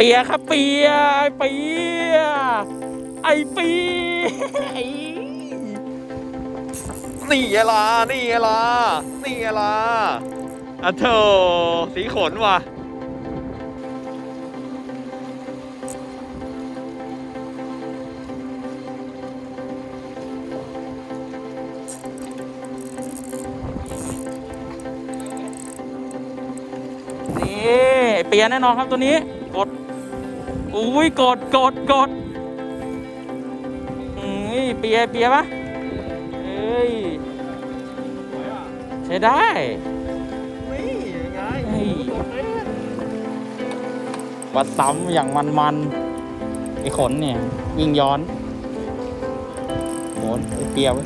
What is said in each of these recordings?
เปียครับเปียไอเปียไอเปียไอนี่ไงล่ะนี่ไงล่ะนี่ไงล่ะอะเธอสีขนว่ะนี่เปียแน่นอนครับตัวนี้ อุ้ยกดกดกดอุ้ยเปียเปียปะเอ้ยใช้ได้นี่ยังไงเฮ้ยวัดซ้ำอย่างมันมันๆไอ้ขนเนี่ย วิ่งย้อนโหนไอ้เปียเว้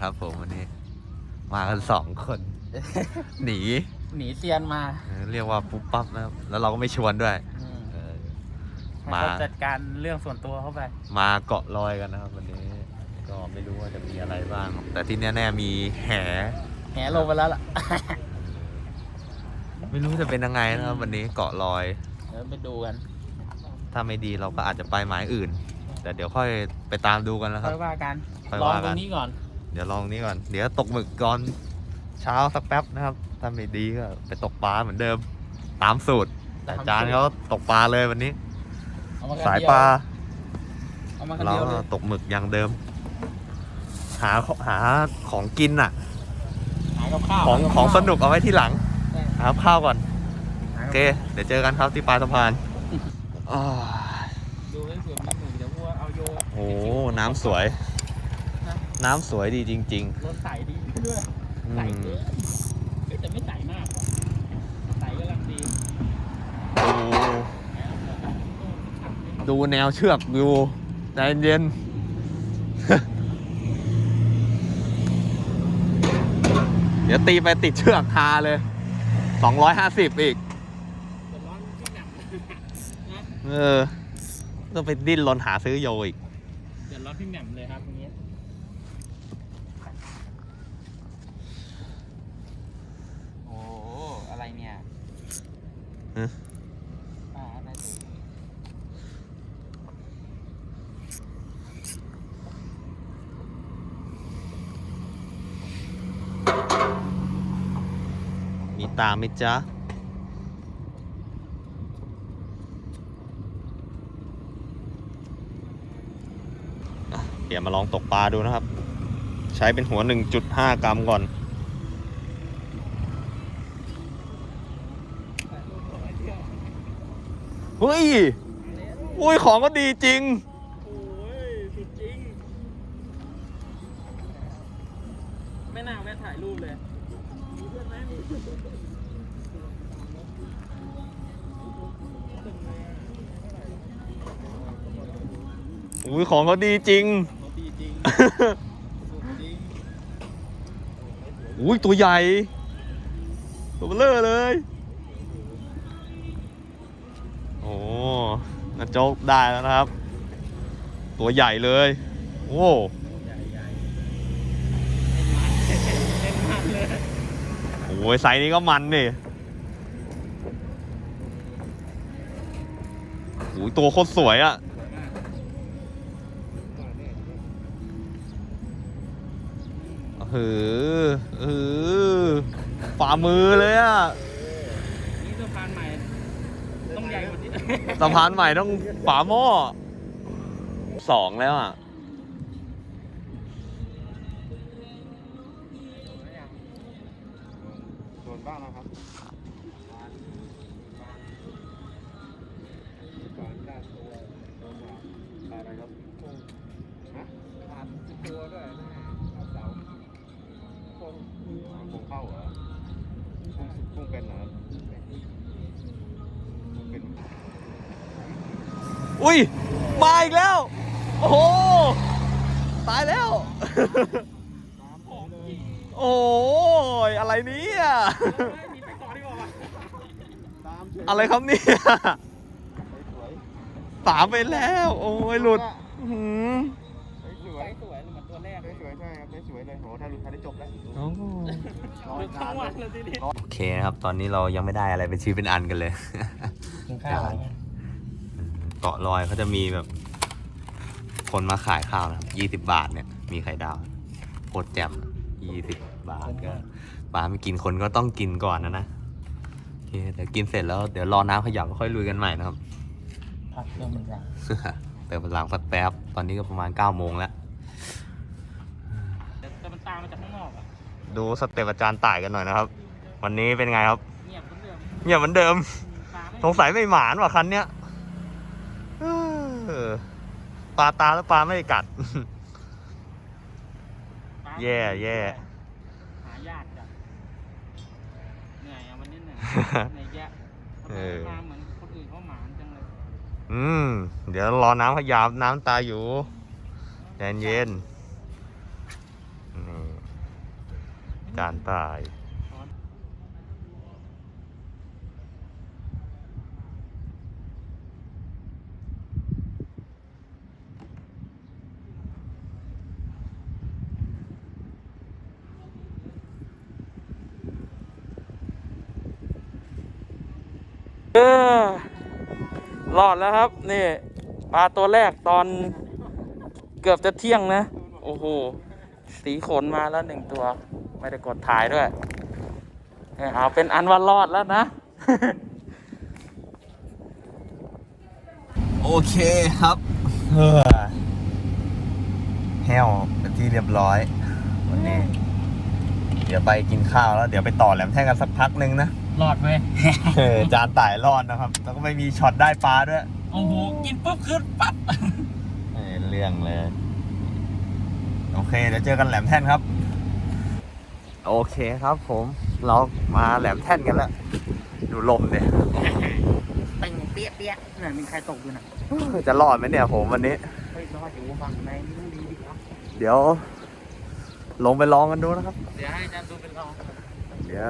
ครับผมวันนี้ มากันสองคน หนี หนีเซียนมาเออเรียกว่าปุ๊บปั๊บนะครับแล้วเราก็ไม่ชวนด้วยเออให้มาเขาจัดการเรื่องส่วนตัวเข้าไป มาเกาะลอยกันนะครับ วันนี้ก็ไม่รู้ว่าจะมีอะไรบ้าง แต่ที่แน่ๆมีแห แหลงไปแล้วล่ะไม่รู้จะเป็นยังไงนะครับ วันนี้เกาะลอย เดี๋ยวไปดูกันถ้าไม่ดีเราก็อาจจะไปหมายอื่น แต่เดี๋ยวค่อยไปตามดูกันนะคค่รับอยว่ากันค่อยลองว่าตกัรนงนี้ก่อน เดี๋ยวลองนี้ก่อน เดี๋ยวตกหมึกก่อนเช้าสักแป๊บนะครับ ถ้าไม่ดีก็ไปตกปลาเหมือนเดิม ตามสูตร แต่อาจารย์เขาตกปลาเลยวันนี้ เอมคันสายเดีวปลา เอามาคันเราเดียวเลก็ยตกหมึกอย่างเดิม หาหาของกินอะ หากับข้าวของหากับของข้าวสนุกเอาไว้ที่หลังใช่หาข้าวก่อน หาโอกับเค เดี๋ยวเจอกันครับที่ปลายสะพานอ้าวดูให้สวยนิดหนึ่งเดี๋ยววัวเอาโยโอ้โหน้ำสวย น้ำสวยดีจริง รถใสดีด้วย ๆอืใสมเกินเฮ้ยแต่ไม่ใสมากว่ะใสกำลังดีดูดูแนวเชือกดูใจเย็น เดี๋ยวตีไปติดเชือกคาเลย 250 อีก เดือดร้อนที่หนักนะเออ ต้องไปดิ้นรนหาซื้อโยอีก เดือดร้อนพี่แหม่มเลยครับตรงนี้โอ้อะไรเนี่ย ฮะมีตามไหมจ๊ะอะเดี๋ยวมาลองตกปลาดูนะครับ ใช้เป็นหัว 1.5 กรัมก่อน เฮ้ย อุ้ยของก็ดีจริง โอ้ยสุดจริง ไม่น่าแวะถ่ายรูปเลยมีเพื่อนไหมมีอุ้ยของเขาดีจริงเขาดีจริง สุดจริง อุ้ยตัวใหญ่ ตัวเบลอเลย โจ๊กได้แล้วนะครับ ตัวใหญ่เลย โอ้ใหญ่ใหญ่เต็มมันเต็มมันเลยโหไซส์นี้ก็มันนี่โอ้ยตัวโคตรสวยอะเออเออฝ่ามือเลยอะะ นี่สะพานใหม่ ต้องใหญ่กว่านี้ สะพานใหม่ต้องฝาหม้อสองแล้วอะโนบ้างนะครับก่อนด้านตัวโดนว่าอะไรครับฮะผ่านตัวด้วยนะเสาคงคงเข้าเหรอคงคงเป็นเหรอคงเป็น อุ้ย มาอีกแล้ว โอ้โห ตายแล้ว โอ้ยอะไรเนี่ยอะไรครับเนี่ยสามไปแล้ว โอ้ยหลุดหือสวยสวยเหมือนตัวแรกสวยใช่ครับสวยเลยโหถ้าหลุดถ้าได้จบแล้วโอเคนะครับ ตอนนี้เรายังไม่ได้อะไรเป็นชิ้นเป็นอันกันเลยกินข้าว เงี้ยเกาะลอยเขาจะมีแบบ คนมาขายข้าวนะครับยี่สิบบาทเนี่ย มีไข่ดาวโคตรแจ่มยี่สิบบาทก็ปลาไม่กินคนก็ต้องกินก่อนนะนะโอเคเดี๋ยวกินเสร็จแล้วเดี๋ยวรอน้ำขยับค่อยลุยกันใหม่นะครับพักเรื่องมันรังเติมพลังสักแป๊บตอนนี้ก็ประมาณ9ก้าโมงแล้วแต่มันตามมาจากข้างนอกอะดูสเต็ปอาจารย์ต่ายกันหน่อยนะครับ วันนี้เป็นไงครับ เงียบเหมือนเดิมเงียบเหมือนเดิมปลาไม่สงสัยไม่หมานว่ะคันเนี้ยเออป ลาตาแล้วปลาไม่ได้กัดปลาแย่แย่หายากจังเหนื่อยอะวันนี้เหนื่อยเหนื่อยแยะทำไมเออมาเหมือนคนอื่นเขาหมานจังเลยอืม เดี๋ยวรอน้ำขยับน้ำตาอยู่ใจเย็นนี่จานตาย เออ รอดแล้วครับ นี่ปลาตัวแรกตอนเกือบจะเที่ยงนะ โอ้โห สีขนมาแล้วหนึ่งตัว ไม่ได้กดถ่ายด้วยเอาเป็นอันว่ารอดแล้วนะ โอเคครับเฮ้อแห้วเป็นที่เรียบร้อย วันนี้ เดี๋ยวไปกินข้าวแล้ว เดี๋ยวไปต่อแหลมแท่งกันสักพักนึงนะ รอดไหมเออจานต่ายรอดนะครับ แล้วก็ไม่มีช็อตได้ปลาด้วยโอ้โห กินปุ๊บขึ้นปั๊บ เออเรื่องเลย โอเคเดี๋ยวเจอกันแหลมแท่นครับ โอเคครับผมเรามาแหลมแท่นกันแล้วดูลมเนี่ยตึงเปี้ยเปี้ยเนี่ยมีใครตกอยู่น่ะจะรอดไหมเนี่ยผมวันนี้ เฮ้ยรอดอยู่ฝั่งในนี่ต้องดีดีครับ เดี๋ยว ลงไปลองกันดูนะครับ เดี๋ยวให้อาจารย์ดูเป็นรอง เดี๋ยว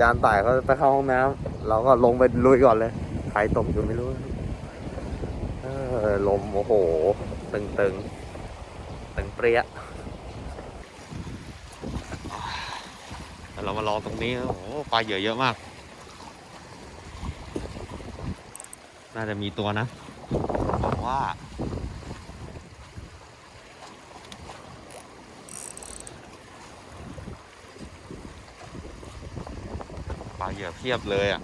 จานต่ายเขาไปเข้าห้องน้ำเราก็ลงไปลุยก่อนเลยใครตกอยู่ไม่รู้เออลมโอ้โห ตึงตึงตึงเปรี้ยเรามาลองตรงนี้ โอ้โหปลาเหยื่อเยอะมาก น่าจะมีตัวนะบอกว่า ปลา เหยื่อเพียบเลยอะ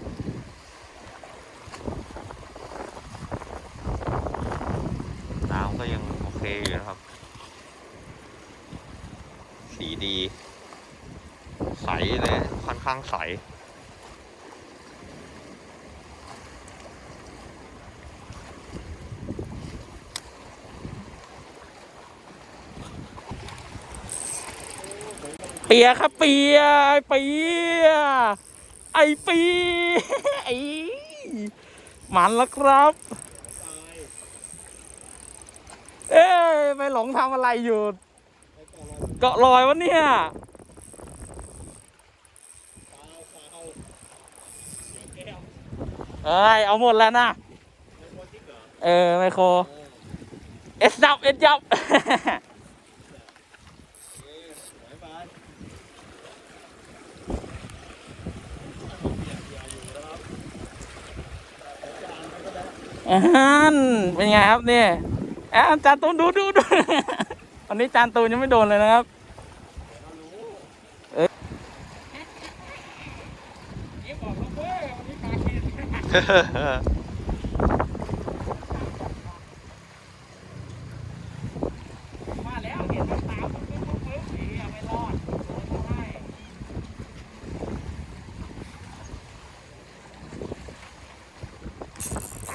น้ำก็ยังโอเคอยู่นะครับ สีดี ใสเลยค่อนข้างใสเปียครับเปียเปีย ไอปีไอมันแล้วครับ เอ้ยไปหลงทำอะไรอยู่ เกาะลอยวะเนี่ยเอ้ยเอาหมดแล้วนะ เออ ไมโคร เอสดับ เอสดับ อาหารเป็นไงครับเนี่ยอะจานตูนดูดูดูวันนี้จานตูนยังไม่โดนเลยนะครับเอ้ยมาแล้วเห็นมันตามมันปุ๊บปุ๊บปุ๊บหนีอะไม่รอดโดนเขาให้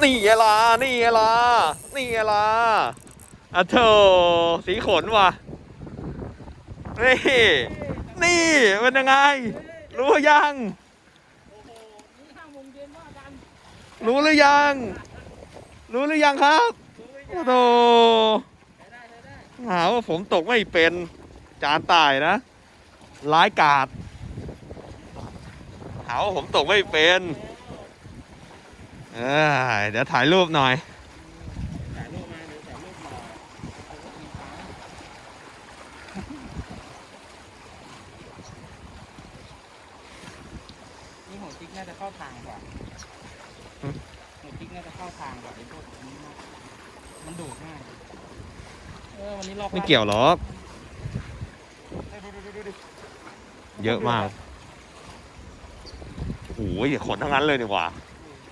นี่ไงล่ะนี่ไงล่ะนี่ไงล่ะอะโถสีขนว่ะนี่นี่เป็นยังไง รู้ยังรู้หรือยัง รู้หรือยังครับโอ้โหหาว่าผมตกไม่เป็นจานตายนะร้ายกาดหาว่าผมตกไม่เป็น เอ้ยเดี๋ยวถ่ายรูปหน่อย ถ่ายรูปมาเดี๋ยวถ่ายรูปหน่อยนี่หัวจิ๊กน่าจะเข้าทางกว่าอืมหัวจิ๊กน่าจะเข้าทางกว่าไอ้พวกนี้มากมันดูดง่ายเออวันนี้ลอกไม่เกี่ยวหรอกเยอะมาก โอ้ยขนทั้งนั้นเลยดีกว่า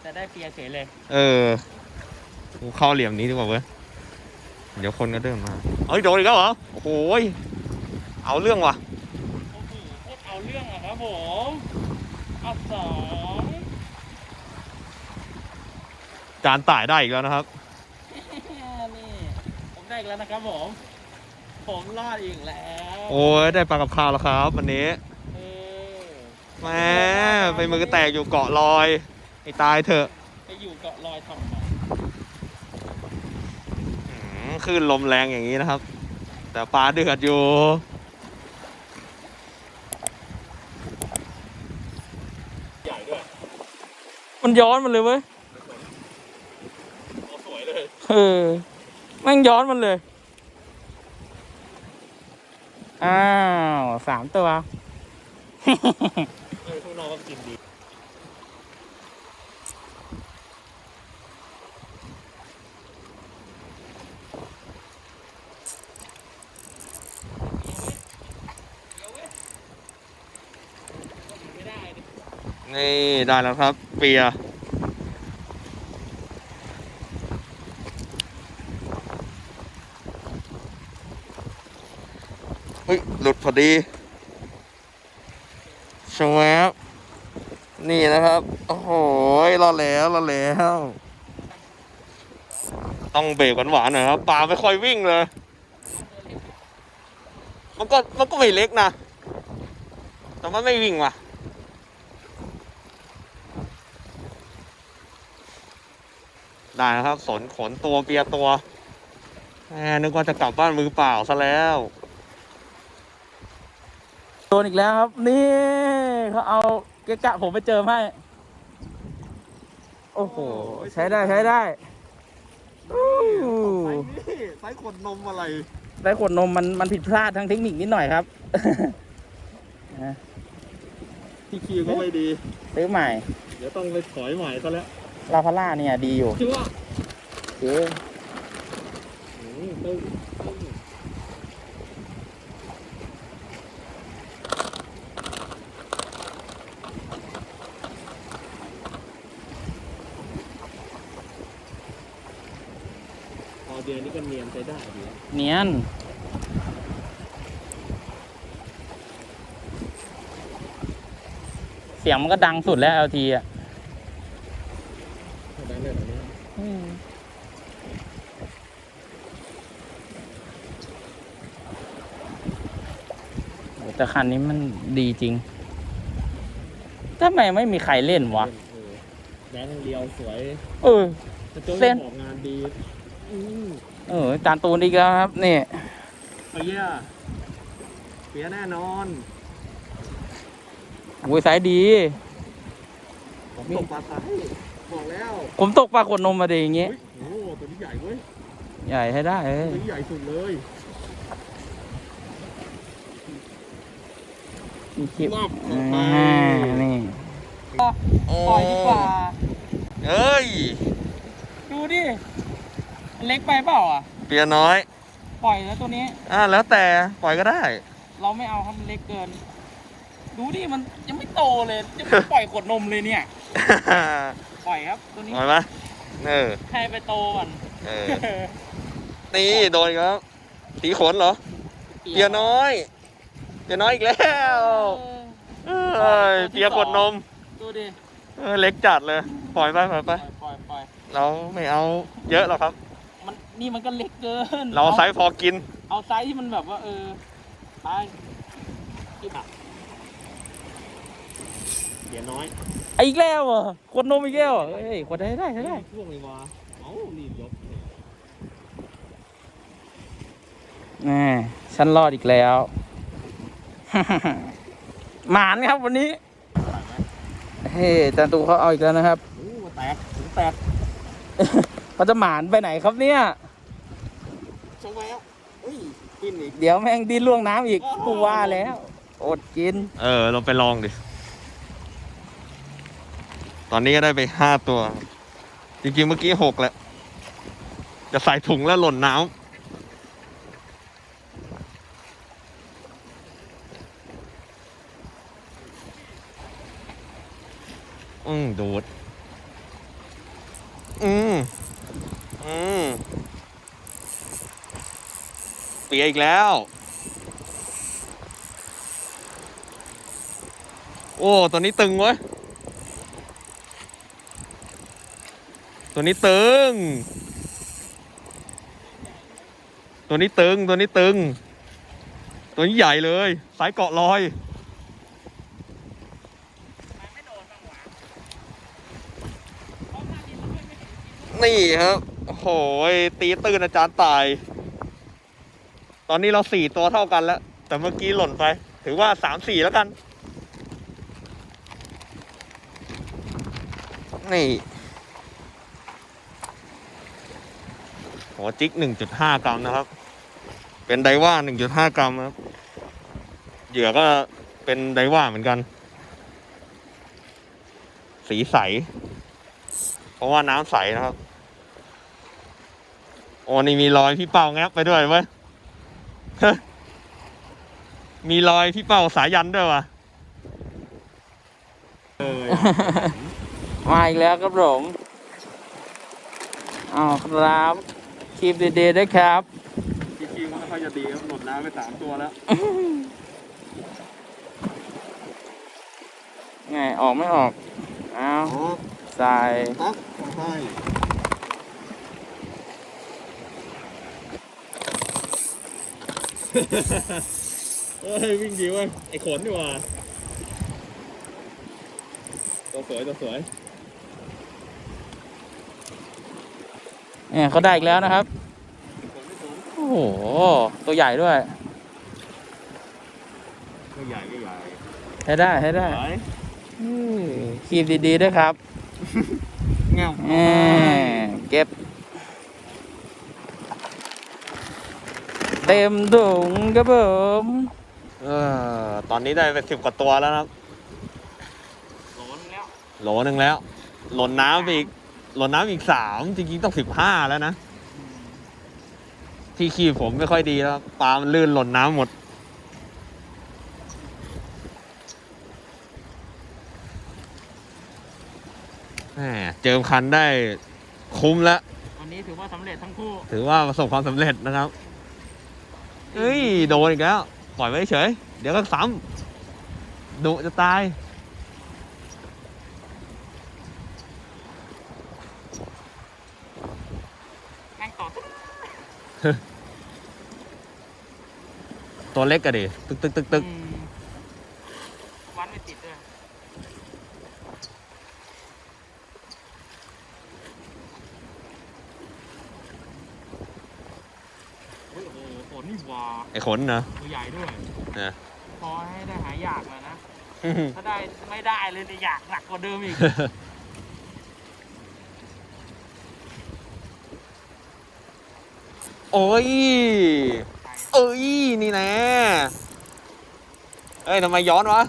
แต่ได้เปียเฉยเลย เออกูเข้าเหลี่ยมนี้ดีกว่าเว้ย เดี๋ยวคนก็เดินมา เอ้ยโดนอีกแล้วเหรอ โอ้โหยเอาเรื่องว่ะ โอ้โหโคตรเอาเรื่องอะครับผมเอาสองจานต่ายได้อีกแล้วนะครับ นี่ ผมได้อีกแล้วนะครับผม ผมรอดอีกแล้วโอ้ยได้ปลากับข้าวแล้วครับ วันนี้ เออแหมไปมือแตกอยู่เกาะลอย ไอ้ตายเถอะไปอยู่เกาะลอยทำไมอืมคลื่นลมแรงอย่างนี้นะครับ แต่ปลาเดือดอยู่มันย้อนมันเลยเว้ยสวยเลยเออแม่งย้อนมันเลย อ้าวสามตัวเออพวกน้องก็กินดี นี่ได้แล้วครับ เปียเฮ้ย หลุดพอดีชวบนี่นะครับ โอ้โหรอดแล้วรอดแล้ว ต้องเบรกหวานๆหน่อยครับปลาไม่ค่อยวิ่งเลย มันก็มันก็ไม่เล็กนะ แต่มันไม่วิ่งว่ะ ได้นะครับ สนขนตัวเปียตัวแหมนึกว่าจะกลับบ้านมือเปล่าซะแล้วโดนอีกแล้วครับ นี่เขาเอาเกะกะผมไปเจอให้โอ้โห ใช้ได้ใช้ได้อู้หูไซส์ขนนมอะไรได้ขวดนมมันมันผิดพลาดทางเทคนิคนิดหน่อยครับ ที่คิวก็ไม่ดี ซื้อใหม่ เดี๋ยวต้องไปถอยใหม่ซะแล้ว ลาพาร่าเนี่ยดีอยู่ชื่อว่าโอ้ตึ้งพอเดือนนี้ก็เนียนใช้ได้ดีเนียน เสียงมันก็ดังสุดแล้ว LT อะ ได้เลยแบบนี้ อืมโอ้ แต่คันนี้มันดีจริงทำไมไม่มีใครเล่นวะแดงเรียวสวยเออจะโจ้เส้น ออกงานดีอืมเออจานตูนอีกแล้วครับนี่เปียเปียแน่นอนโอ้ยสายดี ผมตกปลาไซบอกแล้วผมตกปลาขวดนมมาดีอย่างเงี้ยเฮ้ยโอ้โหตัวนี้ใหญ่เว้ยใหญ่ให้ได้เอ้ยตัวนี้ใหญ่สุดเลย มีคลิปรอบต่อ่อไปานี่ปล่อยดีกว่า เอ้ย ดูดิ เล็กไปเปล่าอะ เปียน้อย ปล่อยแล้วตัวนี้ อ่าแล้วแต่ปล่อยก็ได้ เราไม่เอาครับมันเล็กเกิน ดูดิมันยังไม่โตเลยยังไม่ปล่อยขวดนมเลยเนี่ย ปล่อยครับตัวนี้ปล่อยไหมเออให้ไปโตก่อนเออนี่โดนอีกแล้วสีขนเหรอเปียน้อย เปียน้อยอีกแล้วเอ้ยเปียกดนม ดูดิเออเล็กจัดเลย ปล่อยไปปล่อยไปปล่อยปล่อยปล่อยเราไม่เอาเยอะหรอกครับ มันนี่มันก็เล็กเกินเราไซส์พอกิน เอาไซส์ที่มันแบบว่าเออไปกินอะเสียน้อยอีกแล้วเหรอะขวดนมอีกแล้วเหรอเฮ้ยขวดได้ได้ได้ช่วงเลยวะเอ้ารีบยกแน่ฉันรอดอีกแล้ว หมานครับวันนี้ เฮ้ยอาจารย์ตูเขาเอาอีกแล้วนะครับโอ้แตกถึงแตกเขาจะหมานไปไหนครับเนี่ยช่างแววเฮ้ยกินอีกเดี๋ยวแม่งดิ้นล่วงน้ำอีกกูว่าแล้ว อดกิน เออเราไปลองดิ ตอนนี้ก็ได้ไปห้าตัว จริงๆเมื่อกี้หกแล้ว จะใส่ถุงแล้วหล่นน้ำ ดูด อืม อืม เปียอีกแล้ว โอ้ ตัวนี้ตึงเว้ย ตัวนี้ตึง ตัวนี้ตึง ตัวนี้ตึง ตัวนี้ใหญ่เลย สายเกาะลอย นี่ครับโอ้โหยตีตื่นอาจารย์ตาย ตอนนี้เราสี่ตัวเท่ากันแล้ว แต่เมื่อกี้หล่นไป ถือว่าสามสี่แล้วกัน นี่หัวจิกหนึ่งจุดห้ากรัมนะครับ เป็นไดว่าหนึ่งจุดห้ากรัมครับ เหยื่อก็เป็นไดว่าเหมือนกัน สีใส เพราะว่าน้ำใสนะครับโอ้นี่มีรอยพี่เป้าแงบไปด้วยเว้ยมีรอยพี่เป้าสายันด้วยวะมาอีกแล้วครับผมอ้าวครับคลิปดีๆด้วยครับจริงๆมันไม่ค่อยจะดีครับหล่นน้ำไปสามตัวแล้วไงออกไม่ออก อ้าว อ๋อใส่ตักใช่เฮ้ยวิ่งดีเว้ยไอ้ขนดีกว่าตัวสวยตัวสวยเนี่ยเขาได้อีกแล้วนะครับ โอ้โห ตัวใหญ่ด้วยไม่ใหญ่ไม่ใหญ่ ให้ได้ให้ได้สวย อืมคลิปดีๆด้วยครับ เงี้ยแหมเก็บ เต็มถุงครับผมเออตอนนี้ได้ไปสิบกว่าตัวแล้วนะครับโหลนแล้วโหลหนึ่งแล้ว หล่นน้ำไปอีก หล่นน้ำอีกสามจริงๆต้องสิบห้าแล้วนะ ที่ขี้ผมไม่ค่อยดีแล้วปลามันลื่นหล่นน้ำหมด แหมเจิมคันได้คุ้มแล้ววันนี้ถือว่าสำเร็จทั้งคู่ถือว่าประสบความสำเร็จนะครับเฮ้ย โดนอีกแล้ว ปล่อยไว้เฉย เดี๋ยวก็ซ้ำดุจะตาย แม่งต่อตัวเล็กอะดิ ตึกตึกตึกตึกอืมวันไม่ติดด้วยโอ้โหฝนนี่หว่า ไอ้ขนนะตัวใหญ่ด้วยนะพอให้ได้หายอยากเลยนะ ถ้าได้ไม่ได้เลยเนี่ยอยากหนักกว่าเดิมอีก โอ้ย เอ้ย นี่แน่เอ้ยทำไมย้อนวะ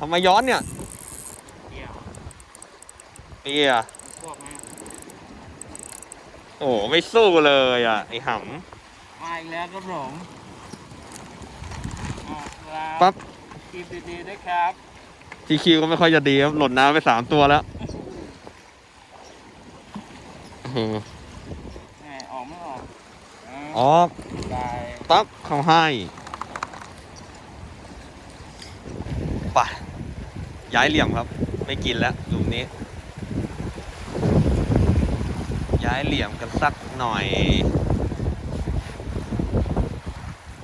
ทำไมย้อนเนี่ยเกี่ยวเปียพวกแม่งโอ้ไม่สู้เลยอะ ไอ้หมาอีกแล้วครับผมอะ ครับปั๊บคลิปดีๆด้วยครับำทีคิวก็ไม่ค่อยจะดีครับ หล่นน้ำไปสามตัวแล้วอื้อหือแหมออกไม่ออกอะออกได้ปั๊บเขาให้ไปย้ายเหลี่ยมครับ ไม่กินแล้วหลุมนี้ ย้ายเหลี่ยมกันสักหน่อย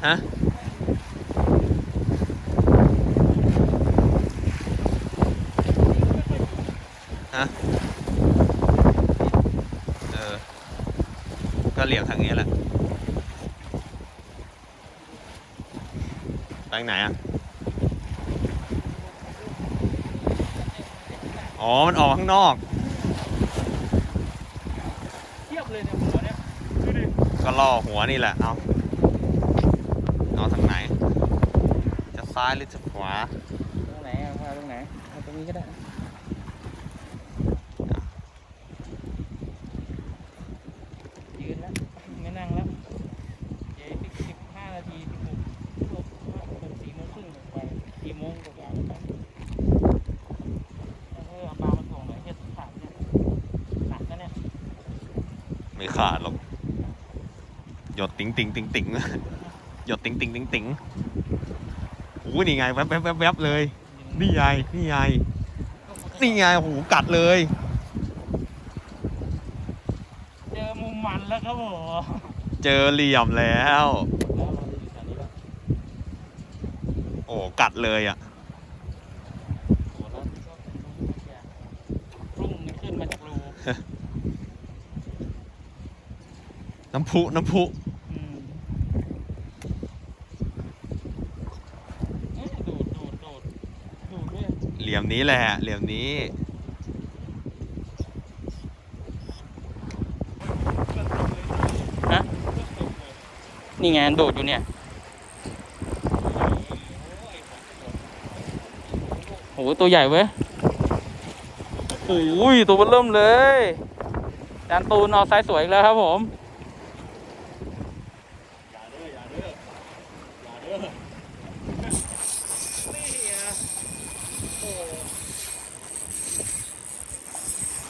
ฮะ ฮะ เออ ก็เหลี่ยมทางนี้แหละไปไหนอะ อ๋อ มันออกข้างนอก เทียบเลยเนี่ยหัวเนี่ยดูดิก็ล่อหัวนี่แหละ เอา เอาทางไหน จะซ้ายหรือจะขวา ตรงไหนอะมาตรงไหนเอาตรงนี้ก็ได้ยืนแล้วไม่นั่งแล้วเดี๋ยวอีกสิบห้านาทีสิบหกสิบหกเป็นสี่โมงครึ่งไปสี่โมงกว่าๆแล้วกันเออเอาปลามาส่งหน่อยเฮ็ดขาดเนี่ยหนักนะเนี่ย ไม่ ขาดหรอก หยดติ๋งติ๋งติ๋งติ๋งหยดติ๋งติ๋งติ๋งติ๋งโอ้ยนี่ไงแวบแวบแวบแวบเลย นี่ไงนี่ไงนี่ไงโอ้โหกัดเลย เจอมุมมันแล้วครับผมเจอเหลี่ยมแล้ว โอ้กัดเลยอะ รุ่งมันขึ้นมาจากรู น้ำพุน้ำพุอืมเอ๊ะดูดดูดดูดดูดด้วยเหลี่ยมนี้แหละ เหลี่ยมนี้ ฮะ นี่ไงโดดอยู่เนี่ยโอ้โหตัวใหญ่เว้ยโอ้ยตัวเบนเริ่มเลยจานตูนเอาไซส์สวยอีกแล้วครับผม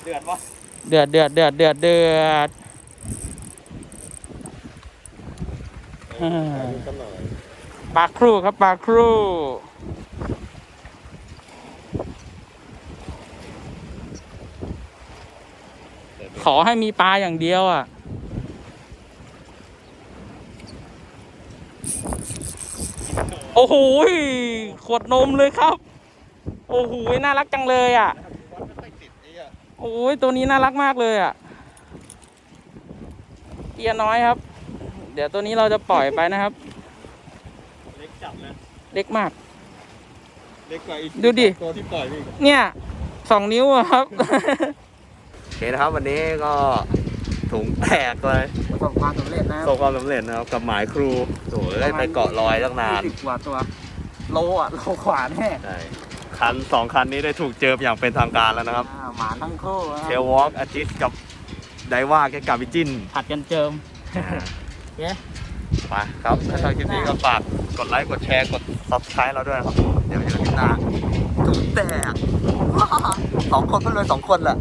เดือดวะ เดือดเดือดเดือดเดือดเดือดปลาครูครับปลาครูขอให้มีปลาอย่างเดียวอะ โอ้โหขวดนมเลยครับ โอ้โหน่ารักจังเลยอะ โอ้ยตัวนี้น่ารักมากเลยอะเอียน้อยครับ เดี๋ยวตัวนี้เราจะปล่อยไปนะครับ เล็กจับนะเล็กมาก เล็กกว่าอีกดูดิ ตัวที่ปล่อยนี่เนี่ยสองนิ้วอะครับ โอเคนะครับวันนี้ก็ถุงแตกเลยประสบความสำเร็จนะประสบความสำเร็จนะครับกับหมายครูโถ่ได้ไปเกาะลอยตั้งนานกว่าตัว โลอะ โลขวาแน่ ใช่ คันสองคันนี้ได้ถูกเจออย่างเป็นทางการแล้วนะครับอ่าหมาทั้งคู่อะเทลวอล์กอาทิตย์กับไดว่าแกกับวิจิน ผัดกันเจิม เย้ ไปครับ ถ้าชอบคลิปนี้ก็ฝากกดไลค์ กดแชร์ กด subscribe เราด้วยนะครับ เดี๋ยวเจอกันคลิปหน้าถุงแตกสองคนเพื่อนเลยสองคนแหละ